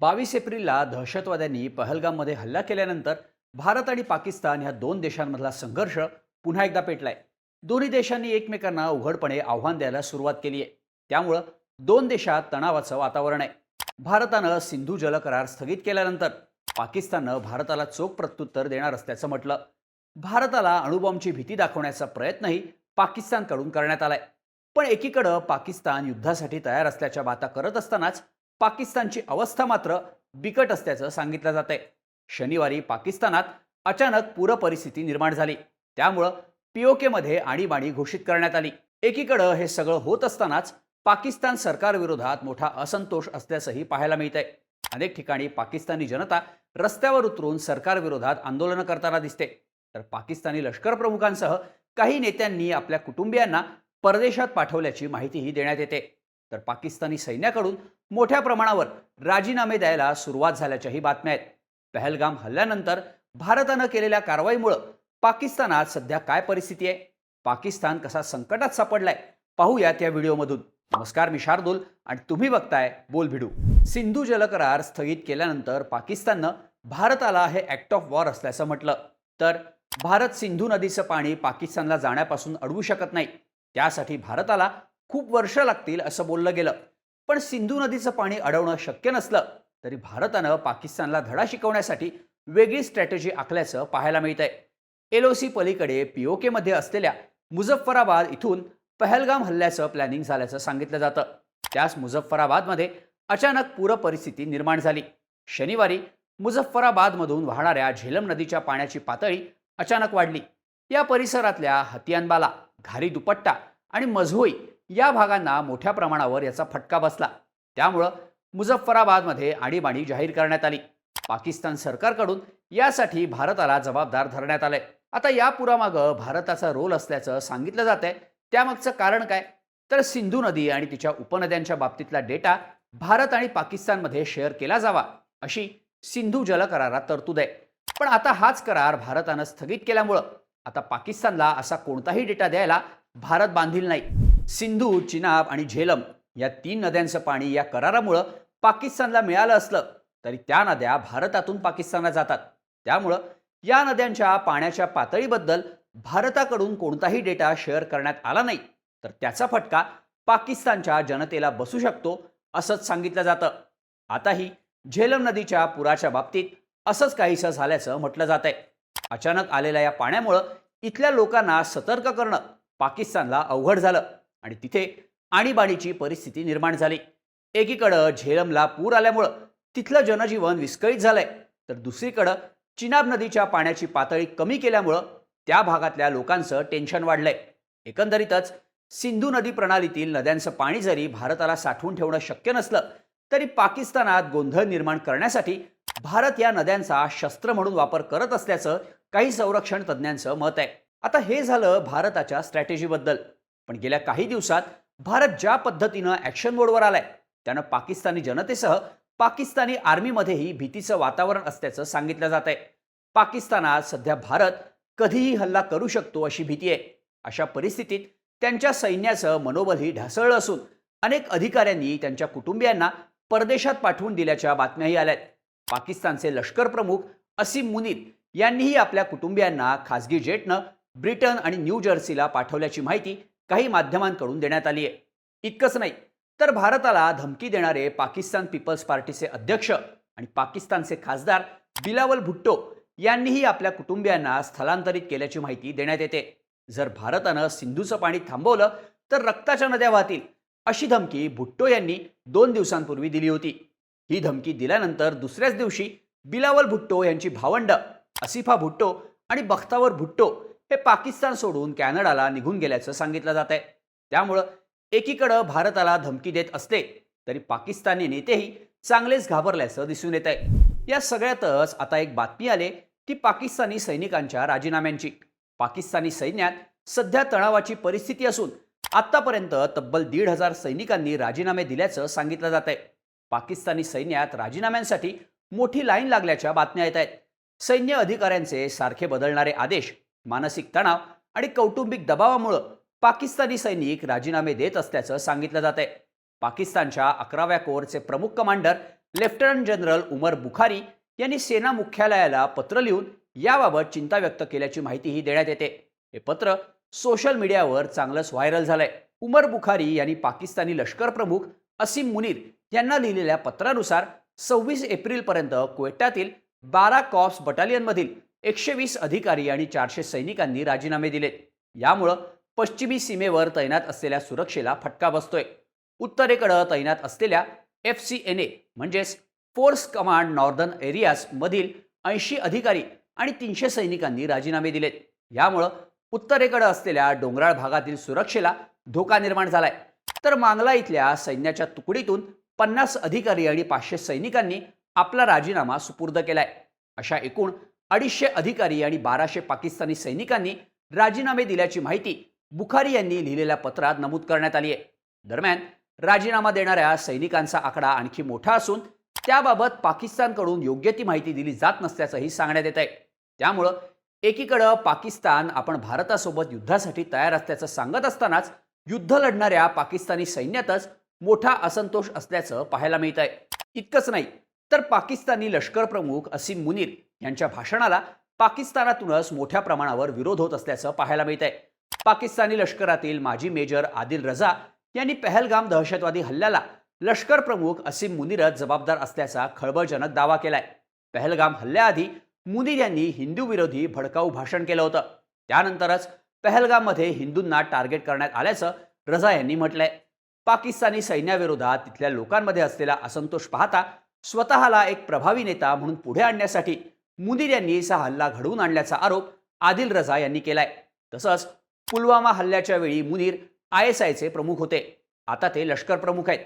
बावीस एप्रिलला दहशतवाद्यांनी पहलगाममध्ये हल्ला केल्यानंतर भारत आणि पाकिस्तान ह्या दोन देशांमधला संघर्ष पुन्हा एकदा पेटलाय. दोन्ही देशांनी एकमेकांना उघडपणे आव्हान द्यायला सुरुवात केली आहे. त्यामुळं दोन देशात तणावाचं वातावरण आहे. भारतानं सिंधू जल करार स्थगित केल्यानंतर पाकिस्ताननं भारताला चोख प्रत्युत्तर देणार असल्याचं म्हटलं. भारताला अणुबॉम्बची भीती दाखवण्याचा प्रयत्नही पाकिस्तानकडून करण्यात आलाय. पण एकीकडं पाकिस्तान युद्धासाठी तयार असल्याच्या बाता करत असतानाच पाकिस्तानची अवस्था मात्र बिकट असल्याचं सांगितलं जात आहे शनिवारी पाकिस्तानात अचानक पूर परिस्थिती निर्माण झाली. त्यामुळं पीओकेमध्ये आणीबाणी घोषित करण्यात आली. एकीकडं हे सगळं होत असतानाच पाकिस्तान सरकारविरोधात मोठा असंतोष असल्याचंही पाहायला मिळत आहे अनेक ठिकाणी पाकिस्तानी जनता रस्त्यावर उतरून सरकारविरोधात आंदोलनं करताना दिसते. तर पाकिस्तानी लष्कर प्रमुखांसह काही नेत्यांनी आपल्या कुटुंबियांना परदेशात पाठवल्याची माहितीही देण्यात येते. तर पाकिस्तानी सैन्याकडून मोठ्या प्रमाणावर राजीनामे द्यायला सुरुवात झाल्याच्याही बातम्या आहेत. पहलगाम हल्ल्यानंतर भारतानं केलेल्या कारवाईमुळं पाकिस्तानात सध्या काय परिस्थिती आहे? पाकिस्तान कसा संकटात सापडलाय? पाहूया त्या व्हिडिओमधून. नमस्कार मी शार्दूल आणि तुम्ही बघताय बोल भिडू. सिंधू जलकरार स्थगित केल्यानंतर पाकिस्ताननं भारताला हे ऍक्ट ऑफ वॉर असल्याचं म्हटलं. तर भारत सिंधू नदीचं पाणी पाकिस्तानला जाण्यापासून अडवू शकत नाही. त्यासाठी भारताला खूप वर्ष लागतील असं बोललं गेलं. पण सिंधू नदीचं पाणी अडवणं शक्य नसलं तरी भारतानं पाकिस्तानला धडा शिकवण्यासाठी वेगळी स्ट्रॅटेजी आखल्याचं पाहायला मिळत आहे एल ओ सी पलीकडे पीओकेमध्ये असलेल्या मुझफ्फराबाद इथून पहलगाम हल्ल्याचं प्लॅनिंग झाल्याचं सांगितलं जातं. त्याच मुझफ्फराबादमध्ये अचानक पूर परिस्थिती निर्माण झाली. शनिवारी मुझफ्फराबादमधून वाहणाऱ्या झेलम नदीच्या पाण्याची पातळी अचानक वाढली. या परिसरातल्या हतियानबाला घारी दुपट्टा आणि मझोई या भागांना मोठ्या प्रमाणावर याचा फटका बसला. त्यामुळं मुझफ्फराबादमध्ये आणीबाणी जाहीर करण्यात आली. पाकिस्तान सरकारकडून यासाठी भारताला जबाबदार धरण्यात आलंय. आता या पुरामागं भारताचा रोल असल्याचं सांगितलं जात आहे त्यामागचं कारण काय? तर सिंधू नदी आणि तिच्या उपनद्यांच्या बाबतीतला डेटा भारत आणि पाकिस्तानमध्ये शेअर केला जावा अशी सिंधू जल करारात तरतूद आहे. पण आता हाच करार भारतानं स्थगित केल्यामुळं. आता पाकिस्तानला असा कोणताही डेटा द्यायला भारत बांधील नाही. सिंधू चिनाब आणि झेलम या तीन नद्यांचं पाणी या करारामुळं पाकिस्तानला मिळालं असलं तरी त्या नद्या भारतातून पाकिस्तानला जातात. त्यामुळं या नद्यांच्या पाण्याच्या पातळीबद्दल भारताकडून कोणताही डेटा शेअर करण्यात आला नाही. तर त्याचा फटका पाकिस्तानच्या जनतेला बसू शकतो असंच सांगितलं जातं. आताही झेलम नदीच्या पुराच्या बाबतीत असंच काहीसं झाल्याचं म्हटलं जात आहे अचानक आलेल्या या पाण्यामुळं इथल्या लोकांना सतर्क करणं पाकिस्तानला अवघड झालं. आणि तिथे आणीबाणीची परिस्थिती निर्माण झाली. एकीकडं झेलमला पूर आल्यामुळं तिथलं जनजीवन विस्कळीत झालंय. तर दुसरीकडं चिनाब नदीच्या पाण्याची पातळी कमी केल्यामुळं त्या भागातल्या लोकांचं टेन्शन वाढलंय. एकंदरीतच सिंधू नदी प्रणालीतील नद्यांचं पाणी जरी भारताला साठवून ठेवणं शक्य नसलं तरी पाकिस्तानात गोंधळ निर्माण करण्यासाठी भारत या नद्यांचा शस्त्र म्हणून वापर करत असल्याचं काही संरक्षण तज्ज्ञांचं मत आहे. आता हे झालं भारताच्या स्ट्रॅटेजीबद्दल पण गेल्या काही दिवसात भारत ज्या पद्धतीनं ॲक्शन मोडवर आलाय त्यानं पाकिस्तानी जनतेसह पाकिस्तानी आर्मीमध्येही भीतीचं वातावरण असल्याचं सांगितलं जात आहे पाकिस्तानात सध्या भारत कधीही हल्ला करू शकतो अशी भीती आहे. अशा परिस्थितीत त्यांच्या सैन्याचं मनोबलही ढासळलं असून अनेक अधिकाऱ्यांनी त्यांच्या कुटुंबियांना परदेशात पाठवून दिल्याच्या बातम्याही आल्यात. पाकिस्तानचे लष्कर प्रमुख असीम मुनीर यांनीही आपल्या कुटुंबियांना खासगी जेटनं ब्रिटन आणि न्यू जर्सीला पाठवल्याची माहिती काही माध्यमांकडून देण्यात आली आहे. इतकंच नाही तर भारताला धमकी देणारे पाकिस्तान पीपल्स पार्टीचे अध्यक्ष आणि पाकिस्तानचे खासदार बिलावल भुट्टो यांनीही आपल्या कुटुंबियांना स्थलांतरित केल्याची माहिती देण्यात येते. जर भारतानं सिंधूचं पाणी थांबवलं तर रक्ताच्या नद्या वाहतील अशी धमकी भुट्टो यांनी दोन दिवसांपूर्वी दिली होती. ही धमकी दिल्यानंतर दुसऱ्याच दिवशी बिलावल भुट्टो यांची भावंड असिफा भुट्टो आणि बख्तावर भुट्टो हे पाकिस्तान सोडून कॅनडाला निघून गेल्याचं सांगितलं जात आहे त्यामुळं एकीकडं भारताला धमकी देत असले तरी पाकिस्तानी नेतेही चांगलेच घाबरल्याचं दिसून येत आहे या सगळ्यातच आता एक बातमी आली ती पाकिस्तानी सैनिकांच्या राजीनाम्यांची. पाकिस्तानी सैन्यात सध्या तणावाची परिस्थिती असून आतापर्यंत तब्बल दीड हजार सैनिकांनी राजीनामे दिल्याचं सांगितलं जात आहे पाकिस्तानी सैन्यात राजीनाम्यांसाठी मोठी लाईन लागल्याच्या बातम्या येत आहेत. सैन्य अधिकाऱ्यांचे सारखे बदलणारे आदेश मानसिक तणाव आणि कौटुंबिक दबावामुळं पाकिस्तानी सैनिक राजीनामे देत असल्याचं सांगितलं जात आहे पाकिस्तानच्या अकराव्या कोरचे प्रमुख commander lieutenant general Umar Bukhari यांनी सेना मुख्यालयाला पत्र लिहून याबाबत चिंता व्यक्त केल्याची माहितीही देण्यात येते. हे पत्र सोशल मीडियावर चांगलंच व्हायरल झालंय. उमर बुखारी यांनी पाकिस्तानी लष्कर प्रमुख असीम मुनीर यांना लिहिलेल्या पत्रानुसार सव्वीस एप्रिलपर्यंत क्वेटातील बारा कॉप्स बटालियनमधील एकशे वीस अधिकारी आणि चारशे सैनिकांनी राजीनामे दिलेत. यामुळं पश्चिमी सीमेवर तैनात असलेल्या सुरक्षेला फटका बसतोय. उत्तरेकडं तैनात असलेल्या एफ सी एन ए म्हणजेच फोर्स कमांड नॉर्दर्न एरियाज मधील ऐंशी अधिकारी आणि तीनशे सैनिकांनी राजीनामे दिलेत. यामुळं उत्तरेकडं असलेल्या डोंगराळ भागातील सुरक्षेला धोका निर्माण झालाय. तर मांगला इथल्या सैन्याच्या तुकडीतून पन्नास अधिकारी आणि पाचशे सैनिकांनी आपला राजीनामा सुपूर्द केलाय. अशा एकूण अडीचशे अधिकारी आणि बाराशे पाकिस्तानी सैनिकांनी राजीनामे दिल्याची माहिती बुखारी यांनी लिहिलेल्या पत्रात नमूद करण्यात आली आहे. दरम्यान राजीनामा देणाऱ्या सैनिकांचा आकडा आणखी मोठा असून त्याबाबत पाकिस्तानकडून योग्य ती माहिती दिली जात नसल्याचंही सांगण्यात येत आहे त्यामुळं एकीकडं पाकिस्तान आपण भारतासोबत युद्धासाठी तयार असल्याचं सांगत असतानाच युद्ध लढणाऱ्या पाकिस्तानी सैन्यातच मोठा असंतोष असल्याचं पाहायला मिळत आहे इतकंच नाही तर पाकिस्तानी लष्कर प्रमुख असीम मुनीर यांच्या भाषणाला पाकिस्तानातूनच मोठ्या प्रमाणावर विरोध होत असल्याचं पाहायला मिळत आहे पाकिस्तानी लष्करातील माजी मेजर आदिल रजा यांनी पहलगाम दहशतवादी हल्ल्याला लष्कर प्रमुख असीम मुनीरच जबाबदार असल्याचा खळबळजनक दावा केलाय. पहलगाम हल्ल्याआधी मुनीर यांनी हिंदू विरोधी भडकाऊ भाषण केलं होतं. त्यानंतरच पहलगाममध्ये हिंदूंना टार्गेट करण्यात आल्याचं रजा यांनी म्हटलंय. पाकिस्तानी सैन्याविरोधात तिथल्या लोकांमध्ये असलेला असंतोष पाहता स्वतःला एक प्रभावी नेता म्हणून पुढे आणण्यासाठी मुनीर यांनी असा हल्ला घडवून आणल्याचा आरोप आदिल रजा यांनी केलाय. तसंच पुलवामा हल्ल्याच्या वेळी मुनीर आय एस आयचे प्रमुख होते. आता ते लष्कर प्रमुख आहेत.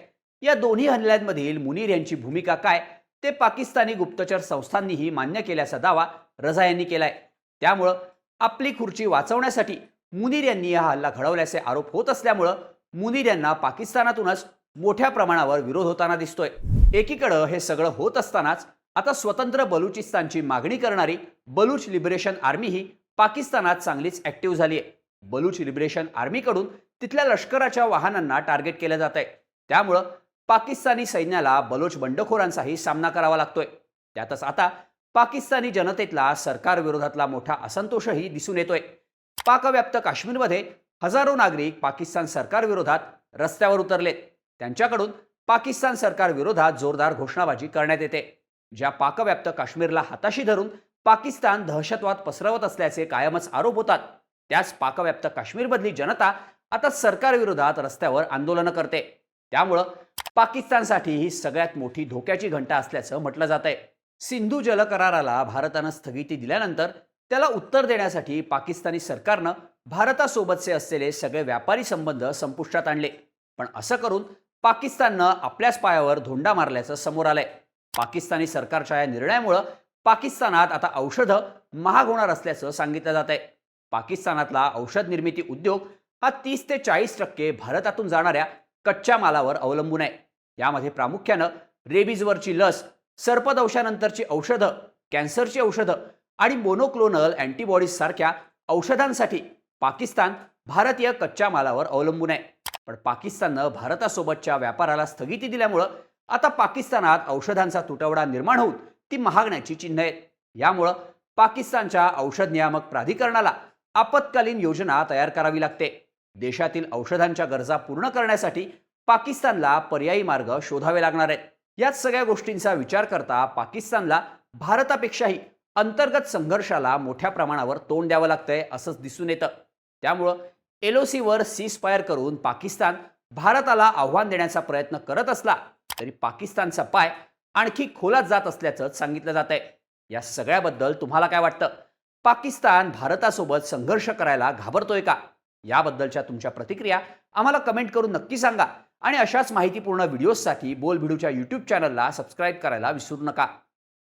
या दोन्ही हल्ल्यांमधील मुनीर यांची भूमिका काय ते पाकिस्तानी गुप्तचर संस्थांनीही मान्य केल्याचा दावा रजा यांनी केलाय. त्यामुळं आपली खुर्ची वाचवण्यासाठी मुनीर यांनी हा हल्ला घडवल्याचे आरोप होत असल्यामुळं मुनीर यांना पाकिस्तानातूनच मोठ्या प्रमाणावर विरोध होताना दिसतोय. एकीकडं हे सगळं होत असतानाच आता स्वतंत्र बलुचिस्तानची मागणी करणारी बलूच लिबरेशन आर्मी ही पाकिस्तानात चांगलीच ऍक्टिव्ह झाली आहे. बलूच लिबरेशन आर्मीकडून तिथल्या लष्कराच्या वाहनांना टार्गेट केलं जात आहे. त्यामुळं पाकिस्तानी सैन्याला बलोच बंडखोरांचाही सामना करावा लागतोय. त्यातच आता पाकिस्तानी जनतेतला सरकार विरोधातला मोठा असंतोषही दिसून येतोय. पाकव्याप्त काश्मीरमध्ये हजारो नागरिक पाकिस्तान सरकार विरोधात रस्त्यावर उतरलेत. त्यांच्याकडून पाकिस्तान सरकार विरोधात जोरदार घोषणाबाजी करण्यात येते. ज्या पाकव्याप्त काश्मीरला हाताशी धरून पाकिस्तान दहशतवाद पसरवत असल्याचे कायमच आरोप होतात त्याच पाकव्याप्त काश्मीरमधली जनता आता सरकारविरोधात रस्त्यावर आंदोलनं करते. त्यामुळं पाकिस्तानसाठी ही सगळ्यात मोठी धोक्याची घंटा असल्याचं म्हटलं जात आहे सिंधू जल कराराला भारतानं स्थगिती दिल्यानंतर त्याला उत्तर देण्यासाठी पाकिस्तानी सरकारनं भारतासोबतचे असलेले सगळे व्यापारी संबंध संपुष्टात आणले. पण असं करून पाकिस्ताननं आपल्याच पायावर धोंडा मारल्याचं समोर आलंय. पाकिस्तानी सरकारच्या या निर्णयामुळं पाकिस्तानात आता औषधं महाग होणार असल्याचं सांगितलं जात आहे पाकिस्तानातला औषध निर्मिती उद्योग हा तीस ते चाळीस टक्के भारतातून जाणाऱ्या कच्च्या मालावर अवलंबून आहे. यामध्ये प्रामुख्यानं रेबीजवरची लस सर्पदंशानंतरची औषधं कॅन्सरची औषधं आणि मोनोक्लोनल अँटीबॉडीज सारख्या औषधांसाठी पाकिस्तान भारतीय कच्च्या मालावर अवलंबून आहे. पण पाकिस्ताननं भारतासोबतच्या व्यापाराला स्थगिती दिल्यामुळं आता पाकिस्तानात औषधांचा तुटवडा निर्माण होऊन ती महागण्याची चिन्ह आहेत. यामुळं पाकिस्तानच्या औषध नियामक प्राधिकरणाला आपत्कालीन योजना तयार करावी लागते. देशातील औषधांच्या गरजा पूर्ण करण्यासाठी पाकिस्तानला पर्यायी मार्ग शोधावे लागणार आहेत. याच सगळ्या गोष्टींचा विचार करता पाकिस्तानला भारतापेक्षाही अंतर्गत संघर्षाला मोठ्या प्रमाणावर तोंड द्यावं लागतंय असंच दिसून येतं. त्यामुळं एलओसीवर सीज फायर करून पाकिस्तान भारताला आव्हान देण्याचा प्रयत्न करत असला तरी पाकिस्तानचा पाय आणखी खोलात जात असल्याचं सांगितलं जात आहे या सगळ्याबद्दल तुम्हाला काय वाटतं? पाकिस्तान भारतासोबत संघर्ष करायला घाबरतोय का? याबद्दलच्या तुमच्या प्रतिक्रिया आम्हाला कमेंट करून नक्की सांगा. आणि अशाच माहितीपूर्ण व्हिडिओजसाठी बोल भिडूच्या यूट्यूब चॅनलला सबस्क्राईब करायला विसरू नका.